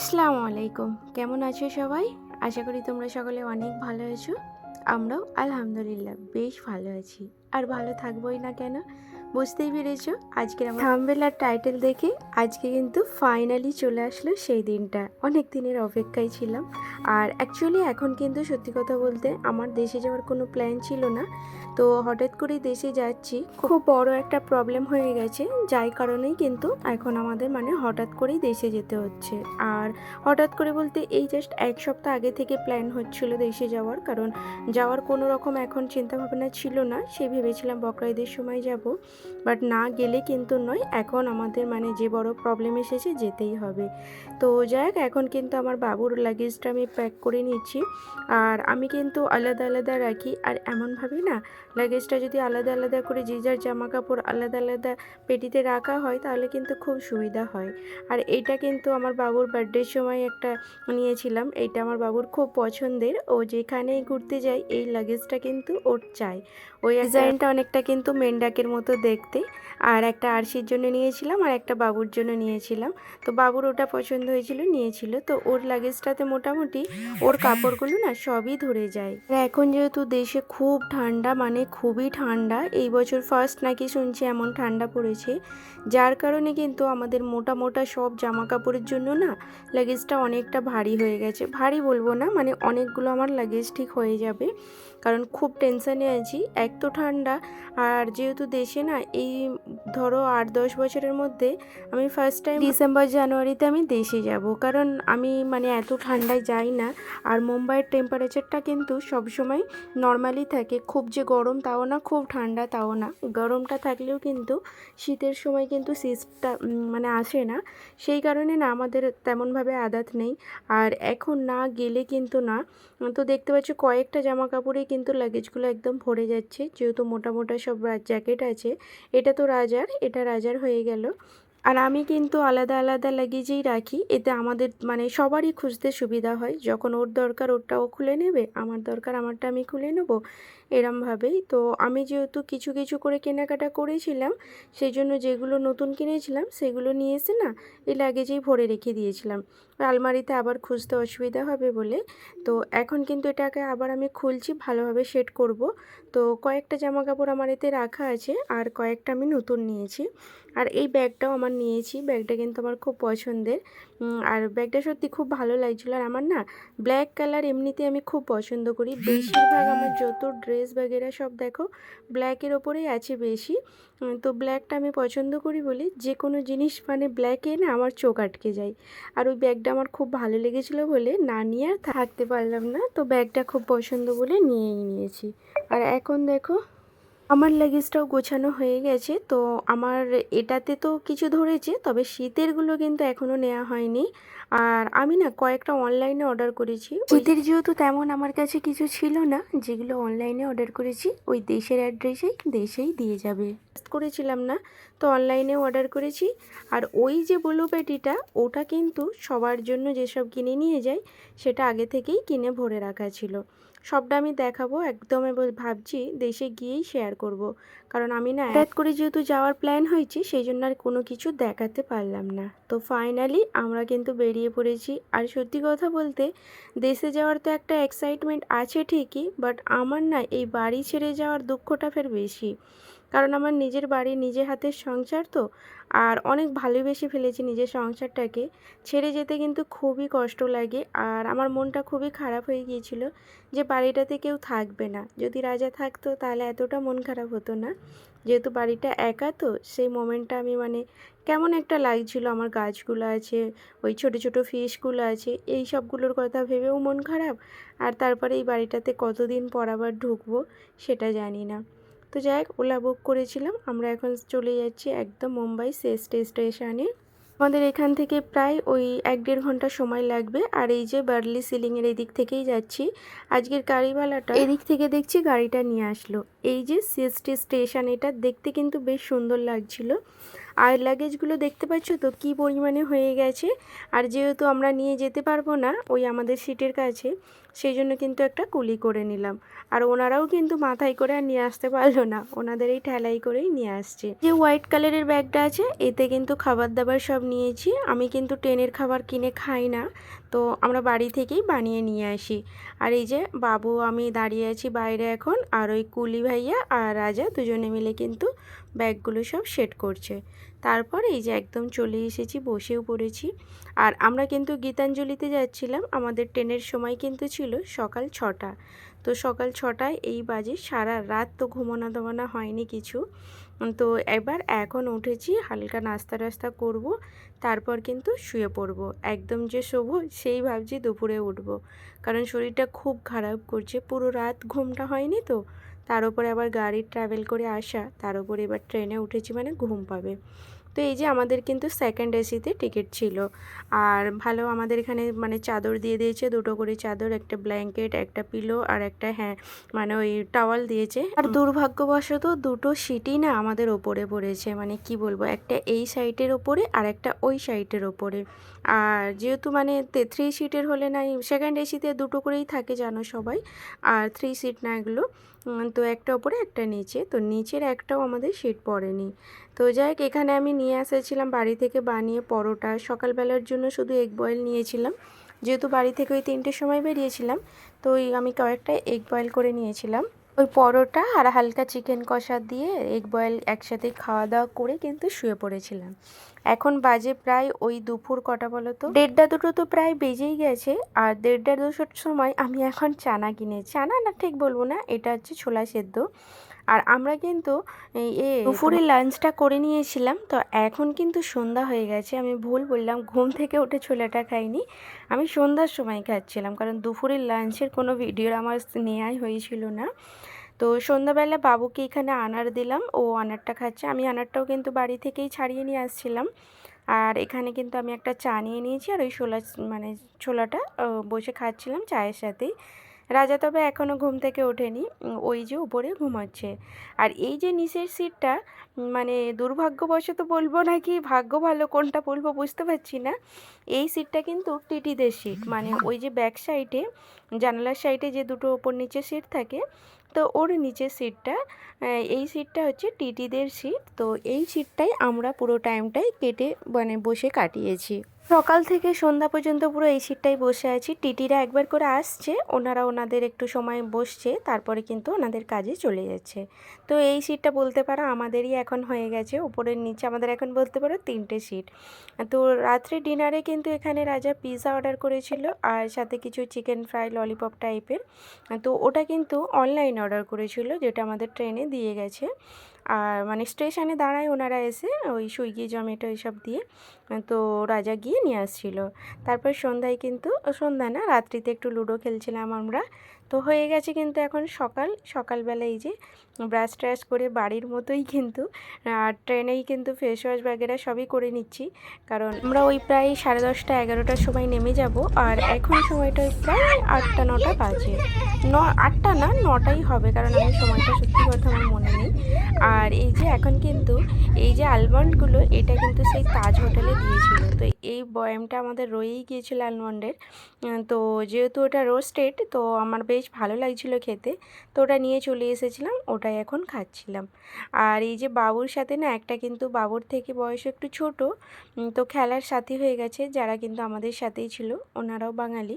আসসালামু আলাইকুম। কেমন আছো সবাই? আশা করি তোমরা সকলে অনেক ভালো আছো। আমরাও আলহামদুলিল্লাহ বেশ ভালো আছি। আর ভালো থাকবোই না কেন? বুঝতেই পেরেছ? আজকের আমার থাম্বেল আর টাইটেল দেখে আজকে কিন্তু ফাইনালি চলে আসলো সেই দিনটা। অনেক দিনের অপেক্ষায় ছিলাম। আর অ্যাকচুয়ালি এখন কিন্তু সত্যি কথা বলতে আমার দেশে যাওয়ার কোনো প্ল্যান ছিল না। তো হঠাৎ করেই দেশে যাচ্ছি, খুব বড় একটা প্রবলেম হয়ে গেছে, যাই কারণেই কিন্তু এখন আমাদের মানে হঠাৎ করেই দেশে যেতে হচ্ছে। আর হঠাৎ করে বলতে এই জাস্ট এক সপ্তাহ আগে থেকে প্ল্যান হচ্ছিল দেশে যাওয়ার, কারণ যাওয়ার কোনো রকম এখন চিন্তা ভাবনা ছিল না, সে ভেবেছিলাম বকরা ঈদের সময় যাব বাট না গেলে কিন্তু নয়, এখন আমাদের মানে যে বড় প্রবলেম এসেছে যেতেই হবে। তো যাক এখন কিন্তু আমার বাবুর লাগেজটা আমি প্যাক করে নিচ্ছি, আর আমি কিন্তু আলাদা আলাদা রাখি, আর এমনভাবে না লাগেজটা যদি আলাদা আলাদা করে যে যার জামা কাপড় আলাদা আলাদা পেটিতে রাখা হয়, তাহলে কিন্তু খুব সুবিধা হয়। আর এটা কিন্তু আমার বাবুর বার্থডের সময় একটা নিয়েছিলাম। এইটা আমার বাবুর খুব পছন্দের। ও যেখানেই ঘুরতে যায়, এই লাগেজটা কিন্তু ওর চাই। ওই ডিজাইনটা অনেকটা কিন্তু মেন্ডাকের মতো দেখতে। আর একটা আরশির জন্য নিয়েছিলাম আর একটা বাবুর জন্য নিয়েছিলাম। তো বাবুর ওটা পছন্দ হয়েছিল, নিয়েছিল। তো ওর লাগেজটাতে মোটামুটি ওর কাপড়গুলো না সবই ধরে যায়। এখন যেহেতু দেশে খুব ঠান্ডা মানে খুবই ঠান্ডা। এই বছর ফার্স্ট নাকি শুনছি এমন ঠান্ডা পড়েছে। যার কারণে কিন্তু আমাদের মোটা মোটা সব জামা কাপড়ের জন্য না লাগেজটা অনেকটা ভারী হয়ে গেছে। ভারী বলব না মানে অনেকগুলো আমার লাগেজ ঠিক হয়ে যাবে। কারণ খুব টেনশানে আছি। এক তো ঠান্ডা, আর যেহেতু দেশে না, এই ধরো আট দশ বছরের মধ্যে আমি ফার্স্ট টাইম ডিসেম্বর জানুয়ারিতে আমি দেশে যাব। কারণ আমি মানে এত ঠান্ডায় যাই না, আর মুম্বাইয়ের টেম্পারেচারটা কিন্তু সবসময় নর্মালি থাকে। খুব যে গরম তাও না, খুব ঠান্ডা তাও না। গরমটা থাকলেও কিন্তু শীতের সময় কিন্তু শীতটা মানে আসে না। সেই কারণে না, আমাদের তেমনভাবে আদাত নেই। আর এখন না গেলে কিন্তু না, তো দেখতে পাচ্ছি কয়েকটা জামা কাপড়েই কিন্তু লাগেজগুলো একদম ভরে যাচ্ছে। যেহেতু মোটা মোটা সব জ্যাকেট আছে, এটা তো রাজার, এটা রাজার হয়ে গেল। আর আমি কিন্তু আলাদা আলাদা লাগেজেই রাখি, এতে আমাদের মানে সবারই খুঁজতে সুবিধা হয়। যখন ওর দরকার ওরটা ও খুলে নেবে, আমার দরকার আমারটা আমি খুলে নেব। এরমভাবেই তো আমি যেহেতু কিছু কিছু করে কেনাকাটা করেছিলাম সেই জন্য যেগুলো নতুন কিনেছিলাম, সেগুলো নিয়ে এসে না এই লাগেজেই ভরে রেখে দিয়েছিলাম। আলমারিতে আবার খুঁজতে অসুবিধা হবে বলে। তো এখন কিন্তু এটাকে আবার আমি খুলছি, ভালোভাবে সেট করব। তো কয়েকটা জামা কাপড় আমার এতে রাখা আছে, আর কয়েকটা আমি নতুন নিয়েছি। আর এই ব্যাগটাও আমার নিয়েছি, ব্যাগটা কিন্তু আমার খুব পছন্দের। আর ব্যাগটা সত্যি খুব ভালো লাগছিল। আর আমার না ব্ল্যাক কালার এমনিতে আমি খুব পছন্দ করি। বেশিরভাগ আমার যত ড্রেস বাগেরা সব দেখো ব্ল্যাকের ওপরেই আছে বেশি। তো ব্ল্যাকটা আমি পছন্দ করি বলে যে কোনো জিনিস মানে ব্ল্যাকে না আমার চোখ আটকে যায়। আর ওই ব্যাগটা আমার খুব ভালো লেগেছিলো বলে না নিয়ে আর থাকতে পারলাম না। তো ব্যাগটা খুব পছন্দ বলে নিয়েই নিয়েছি। আর এখন দেখো আমার লাগেজটাও গোছানো হয়ে গেছে। তো আমার এটাতে তো কিছু ধরেছে তবে শীতেরগুলো কিন্তু এখনও নেওয়া হয়নি। আর আমি না কয়েকটা অনলাইনে অর্ডার করেছি। শীতের যেহেতু তেমন আমার কাছে কিছু ছিল না যেগুলো অনলাইনে অর্ডার করেছি ওই দেশের অ্যাড্রেসেই দেশেই দিয়ে যাবে। করেছিলাম না তো অনলাইনে অর্ডার করেছি। আর ওই যে ব্লু পেটিটা ওটা কিন্তু সবার জন্য যেসব কিনে নিয়ে যায় সেটা আগে থেকেই কিনে ভরে রাখা ছিল। সবটা আমি দেখাবো একদম ভাবছি দেশে গিয়েই শেয়ার করব। কারণ আমি না হঠাৎ করে যেহেতু যাওয়ার প্ল্যান হয়েছি সেই জন্য আর কোনো কিছু দেখাতে পারলাম না। তো ফাইনালি আমরা কিন্তু বেরিয়ে পড়েছি। আর সত্যি কথা বলতে দেশে যাওয়ার তো একটা এক্সাইটমেন্ট আছে ঠিকই বাট আমার না এই বাড়ি ছেড়ে যাওয়ার দুঃখটা ফের বেশি। কারণ আমার নিজের বাড়ি নিজের হাতের সংসার তো। আর অনেক ভালোবেসে ফেলেছি নিজের সংসারটাকে। ছেড়ে যেতে কিন্তু খুবই কষ্ট লাগে আর আমার মনটা খুবই খারাপ হয়ে গিয়েছিল যে বাড়িটাতে কেউ থাকবে না। যদি রাজা থাকতো তাহলে এতটা মন খারাপ হতো না। যেহেতু বাড়িটা একা তো, সেই মোমেন্টটা আমি মানে কেমন একটা লাগছিল। আমার গাছগুলো আছে, ওই ছোট ছোট ফিশগুলো আছে, এই সবগুলোর কথা ভেবেও মন খারাপ। আর তারপরে এই বাড়িটাতে কতদিন পর আবার ঢুকবো সেটা জানি না। তো যাই হোক, ওলা বুক করেছিলাম। আমরা এখন চলে যাচ্ছি একদম মুম্বাই শেষ স্টেশনে আমাদের এখান থেকে প্রায় ওই এক দেড় ঘণ্টা সময় লাগবে। আর এই যে বার্লি সিলিংয়ের এদিক থেকেই যাচ্ছি। আজকের গাড়িওয়ালাটা এদিক থেকে দেখছি গাড়িটা নিয়ে আসলো। এই যে সিএসটি স্টেশন এটা দেখতে কিন্তু বেশ সুন্দর লাগছিল। আর লাগেজগুলো দেখতে পাচ্ছ তো? কী পরিমাণে হয়ে গেছে? আর যেহেতু আমরা নিয়ে যেতে পারব না ওই আমাদের সিটের কাছে, সেই জন্য কিন্তু একটা কুলি করে নিলাম। আর ওনারাও কিন্তু মাথায় করে আর নিয়ে আসতে পারল না। ওনাদের এই ঠেলাই করেই নিয়ে আসছে। যে হোয়াইট কালারের ব্যাগটা আছে, এতে কিন্তু খাবার দাবার সব নিয়েছি। আমি কিন্তু ট্রেনের খাবার কিনে খাই না। তো আমরা বাড়ি থেকেই বানিয়ে নিয়ে আসি। আর এই যে বাবু, আমি দাঁড়িয়ে আছি বাইরে এখন। আর ওই কুলি ভাইয়া আর রাজা দুজনে মিলে কিন্তু ব্যাগগুলো সব সেট করছে। তারপর এই যে একদম চলে এসেছি, বসেও পড়েছি। আর আমরা কিন্তু গীতাঞ্জলিতে যাচ্ছিলাম। আমাদের ট্রেনের সময় কিন্তু ছিল সকাল ছটা। তো সকাল ছটায় এই বাজে সারা রাত তো ঘুমানো দমানা হয়নি কিছু। তো এবার এখন উঠেছি, হালকা নাস্তা টাস্তা করব, তারপর কিন্তু শুয়ে পড়ব। একদম যে শোবো, সেই ভাবছি দুপুরে উঠব। কারণ শরীরটা খুব খারাপ করছে, পুরো রাত ঘুমটা হয়নি তো। তার উপরে আবার গাড়ি ট্রাভেল করে আসা, তার উপরে এবার ট্রেনে উঠেছি মানে ঘুম পাবে। তো এই যে আমাদের কিন্তু সেকেন্ড এসিতে টিকিট ছিল। আর ভালো আমাদের এখানে মানে চাদর দিয়ে দিয়েছে দুটো করে চাদর একটা ব্ল্যাঙ্কেট একটা পিলো আর একটা হ্যাঁ মানে ওই টাওয়াল দিয়েছে। আর দুর্ভাগ্যবশত দুটো সিটই না আমাদের ওপরে পড়েছে মানে কি বলব একটা এই সাইটের ওপরে আর একটা ওই সাইটের ওপরে। আর যেহেতু মানে থ্রি সিটের হলে না সেকেন্ড এসিতে দুটো করেই থাকে জানো সবাই আর থ্রি সিট না এগুলো। তো একটা ওপরে একটা নিচে। তো নিচের একটাও আমাদের সিট পড়েনি। তো যাই এখানে আমি নিয়ে এসেছিলাম বাড়ি থেকে বানিয়ে পরোটা। সকালবেলার জন্য শুধু এগ বয়েল নিয়েছিলাম। যেহেতু বাড়ি থেকে ওই তিনটের সময় বেরিয়েছিলাম, তো আমি কয়েকটা এগ বয়েল করে নিয়েছিলাম। ওই পরোটা আর হালকা চিকেন কষা দিয়ে এগ বয়েল একসাথে খাওয়া দাওয়া করে কিন্তু শুয়ে পড়েছিলাম। এখন বাজে প্রায় ওই দুপুর কটা বলো তো? দেড়টা দুটো তো প্রায় বেজেই গেছে আর দেড়টা দুশোর সময় আমি এখন চানা কিনেছি। চানা না ঠিক বলব না, এটা হচ্ছে ছোলা সেদ্ধ। আর আমরা কিন্তু দুপুরে লাঞ্চটা করে নিয়েছিলাম তো এখন কিন্তু সন্ধ্যা হয়ে গেছে। আমি ভুল বললাম ঘুম থেকে উঠে ছোলাটা খাইনি। আমি সন্ধ্যার সময় খাচ্ছিলাম কারণ দুপুরের লাঞ্চের কোনো ভিডিও আমার নেওয়াই হয়েছিল না। তো সন্ধ্যাবেলা বাবুকে এখানে আনার দিলাম ও আনারটা খাচ্ছে। আমি আনারটাও কিন্তু বাড়ি থেকেই ছাড়িয়ে নিয়ে আসছিলাম। আর এখানে কিন্তু আমি একটা চা নিয়ে নিয়েছি আর ওই ছোলা মানে ছোলাটা বসে খাচ্ছিলাম চায়ের সাথেই। রাজা তবে এখনও ঘুম থেকে ওঠেনি। ওই যে উপরে ঘুমাচ্ছে। আর এই যে নিচের সিটটা মানে দুর্ভাগ্যবশত বলব নাকি ভাগ্য ভালো কোনটা বলব বুঝতে পারছি না। এই সিটটা কিন্তু টিটিদের সিট। মানে ওই যে ব্যাক সাইডে জানালার সাইডে যে দুটো ওপর নিচে সিট থাকে, তো ওর নিচের সিটটা এই সিটটা হচ্ছে টিটিদের সিট। তো এই সিটটাই আমরা পুরো টাইমটাই কেটে মানে বসে কাটিয়েছি। সকাল থেকে সন্ধ্যা পর্যন্ত পুরো এই সিটটাই বসে আছি। টিটিরা একবার করে আসছে ওনারা ওনাদের একটু সময় বসছে, তারপরে কিন্তু ওনাদের কাজে চলে যাচ্ছে। তো এই সিটটা বলতে পারো আমাদেরই এখন হয়ে গেছে, উপরের নিচে আমাদের এখন বলতে পারো তিনটে সিট। তো রাত্রে ডিনারে কিন্তু এখানে রাজা পিৎজা অর্ডার করেছিল আর সাথে কিছু চিকেন ফ্রাই, ললিপপ টাইপের। তো ওটা কিন্তু অনলাইন অর্ডার করেছিল, যেটা আমাদের ট্রেনে দিয়ে গেছে। আর মানে স্টেশনে দাঁড়ায় ওনারা এসে ওই সুইগি জমেটো এইসব দিয়ে তো রাজা গিয়ে নিয়ে আসছিল। তারপর সন্ধ্যায় কিন্তু, সন্ধ্যা না, রাত্রিতে একটু লুডো খেলছিলাম আমরা। তো হয়ে গেছে কিন্তু এখন সকাল। সকালবেলা এই যে ব্রাশ ট্রাশ করে বাড়ির মতোই কিন্তু ট্রেনেই কিন্তু ফেস ওয়াশ বাগেরা সবই করে নিচ্ছি। কারণ আমরা ওই প্রায় সাড়ে দশটা, এগারোটার সময় নেমে যাব, আর এখন সময়টা প্রায় আটটা, নটা বাজে। ন, আটটা না, নটাই হবে, কারণ আমি সময়টা সত্যি কথা আমার মনে নেই। আর এই যে এখন কিন্তু এই যে আলমন্ডগুলো এটা কিন্তু সেই তাজ হোটেলে দিয়েছিল। তো এই বয়ামটা আমাদের রয়েই গিয়েছিল আলমন্ডের তো যেহেতু ওটা রোস্টেড তো আমার বেশ ভালো লাগছিল খেতে। তো ওটা নিয়ে চলে এসেছিলাম, ওটাই এখন খাচ্ছিলাম। আর এই যে বাবুর সাথে না, একটা কিন্তু বাবুর থেকে বয়স একটু ছোট তো খেলার সাথী হয়ে গেছে, যারা কিন্তু আমাদের সাথেই ছিল, ওনারাও বাঙালি।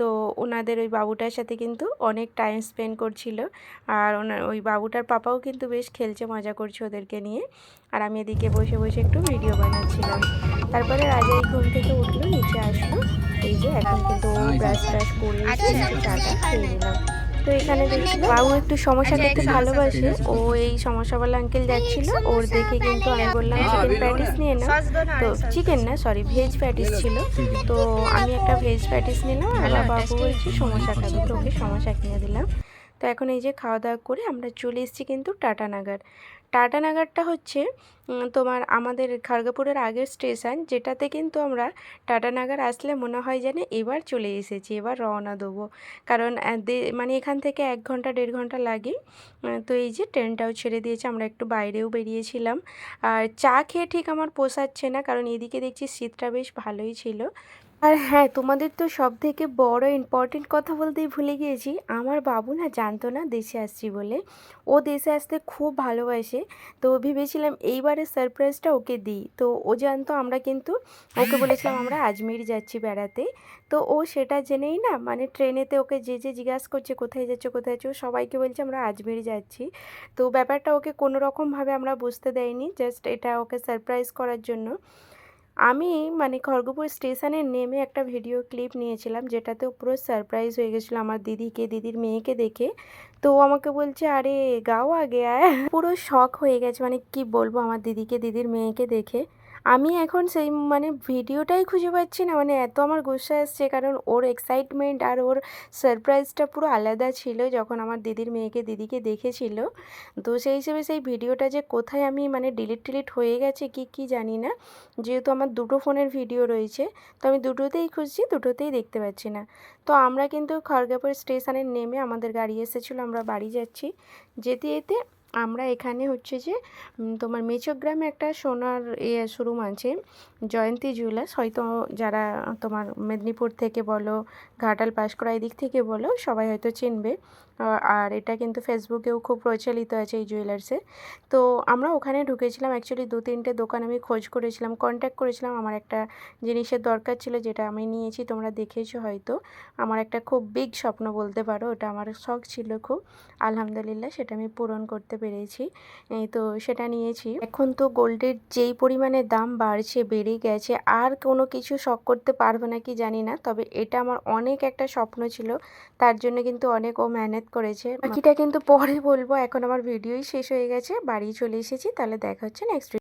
তো ওনাদের ওই বাবুটার সাথে কিন্তু অনেক টাইম স্পেন্ড করছিল, আর ওনার ওই বাবুটার পাপাও কিন্তু বেশ খেলছে, মজা করছে ওদেরকে নিয়ে। আর আমি এদিকে বসে বসে একটু ভিডিও বানাচ্ছিলাম। তারপরে রাজা এই ঘুম থেকে উঠল, নিচে আসলো। যে এখন কিন্তু ও ব্রাশ ট্রাশ করে চাটা খেয়ে নিলাম তো এখানে দেখছি বাবু একটু সমস্যা দেখতে ভালোবাসে। ও এই সমস্যাওয়ালা আঙ্কেল যাচ্ছিল ওর দেখে কিন্তু আমি বললাম চিকেন প্যাটিস নিয়ে না তো চিকেন না সরি ভেজ প্যাটিস ছিল। তো আমি একটা ভেজ প্যাটিস নিলাম আর বাবু হচ্ছে সমস্যা খাবে তো ওকে সমস্যা কিনে দিলাম। তো এখন এই যে খাওয়া দাওয়া করে আমরা চলে এসেছি কিন্তু টাটানাগার টাটানগরটা হচ্ছে তোমার আমাদের খড়গপুরের আগের স্টেশন যেটাতে কিন্তু আমরা টাটানগর আসলে মনে হয় যেন এবার চলে এসেছি, এবার রওনা দেবো। কারণ মানে এখান থেকে এক ঘণ্টা, দেড় ঘণ্টা লাগে। তো এই যে ট্রেনটাও ছেড়ে দিয়েছে, আমরা একটু বাইরেও বেরিয়েছিলাম। আর চা খেয়ে ঠিক আমার পোষাচ্ছে না, কারণ এদিকে দেখছি শীতটা বেশ ভালোই ছিল। আর হ্যাঁ তোমাদের তো সব থেকে বড় ইম্পর্টেন্ট কথা বলতেই ভুলে গিয়েছি। আমার বাবু না জানতো না দেশে আসছি বলে। ও দেশে আসতে খুব ভালোবাসে। তো ভেবেছিলাম এইবারে সারপ্রাইজটা ওকে দিই। তো ও জানতো আমরা কিন্তু ওকে বলেছিলাম আমরা আজমির যাচ্ছি বেড়াতে। তো ও সেটা জেনেই না মানে ট্রেনেতে ওকে যে যে জিজ্ঞাসা করছে, কোথায় যাচ্ছ কোথায় যাচ্ছ? সবাইকে বলছে আমরা আজমির যাচ্ছি। তো ব্যাপারটা ওকে কোনো রকমভাবে আমরা বুঝতে দেয়নি। জাস্ট এটা ওকে সারপ্রাইজ করার জন্য। আমি মানে খড়গপুর স্টেশনে নেমে একটা ভিডিও ক্লিপ নিয়েছিলাম যেটাতে পুরো সারপ্রাইজ হয়ে গেছিল আমার দিদিকে, দিদির মেয়েকে দেখে। তো আমাকে বলছে, আরে, গাও আগে আয়। পুরো শখ হয়ে গেছে মানে কি বলব আমার দিদিকে, দিদির মেয়েকে দেখে। আমি এখন সেই মানে ভিডিওটাই খুঁজে পাচ্ছি না। মানে এত আমার গুসা আসছে, কারণ ওর এক্সাইটমেন্ট আর ওর সারপ্রাইজটা পুরো আলাদা ছিল যখন আমার দিদির মেয়েকে দিদিকে দেখেছিল। তো সেই হিসেবে সেই ভিডিওটা যে কোথায় আমি মানে ডিলিট টিলিট হয়ে গেছে কি কি জানি না। যেহেতু আমার দুটো ফোনের ভিডিও রয়েছে, তো আমি দুটোতেই খুঁজছি, দুটোতেই দেখতে পাচ্ছি না। তো আমরা কিন্তু খড়গাপুর স্টেশনে নেমে আমাদের গাড়ি এসেছিল, আমরা বাড়ি যাচ্ছি। যেতে যেতে আমরা এখানে হচ্ছে যে তোমার মেচগ্রামে একটা সোনার ইয়ে শোরুম আছে, জয়ন্তী জুয়েলার্স। হয়তো যারা তোমার মেদিনীপুর থেকে বলো, ঘাটাল পাঁশকুড়া এদিক থেকে বলো, সবাই হয়তো চিনবে। আর এটা কিন্তু ফেসবুকেও খুব প্রচলিত আছে এই জুয়েলার্সে। তো আমরা ওখানে ঢুকেছিলাম অ্যাকচুয়ালি দু তিনটে দোকান আমি খোঁজ করেছিলাম কন্ট্যাক্ট করেছিলাম। আমার একটা জিনিসের দরকার ছিল যেটা আমি নিয়েছি, তোমরা দেখেছ হয়তো। আমার একটা খুব বিগ স্বপ্ন বলতে পারো, ওটা আমার শখ ছিল খুব। আলহামদুলিল্লাহ সেটা আমি পূরণ করতে পেরেছি। তো সেটা নিয়েছি। এখন তো গোল্ডের যেই পরিমাণে দাম বাড়ছে, বেড়ে গেছে, আর কোনো কিছু শখ করতে পারবে না কি জানি না, তবে এটা আমার অনেক একটা স্বপ্ন ছিল। তার জন্য কিন্তু অনেক ও মেহনত করেছে। বাকিটা কিন্তু পরে বলব। এখন আমার ভিডিওই শেষ হয়ে গেছে। বাড়ি চলে এসেছি। তাহলে দেখা হচ্ছে নেক্সট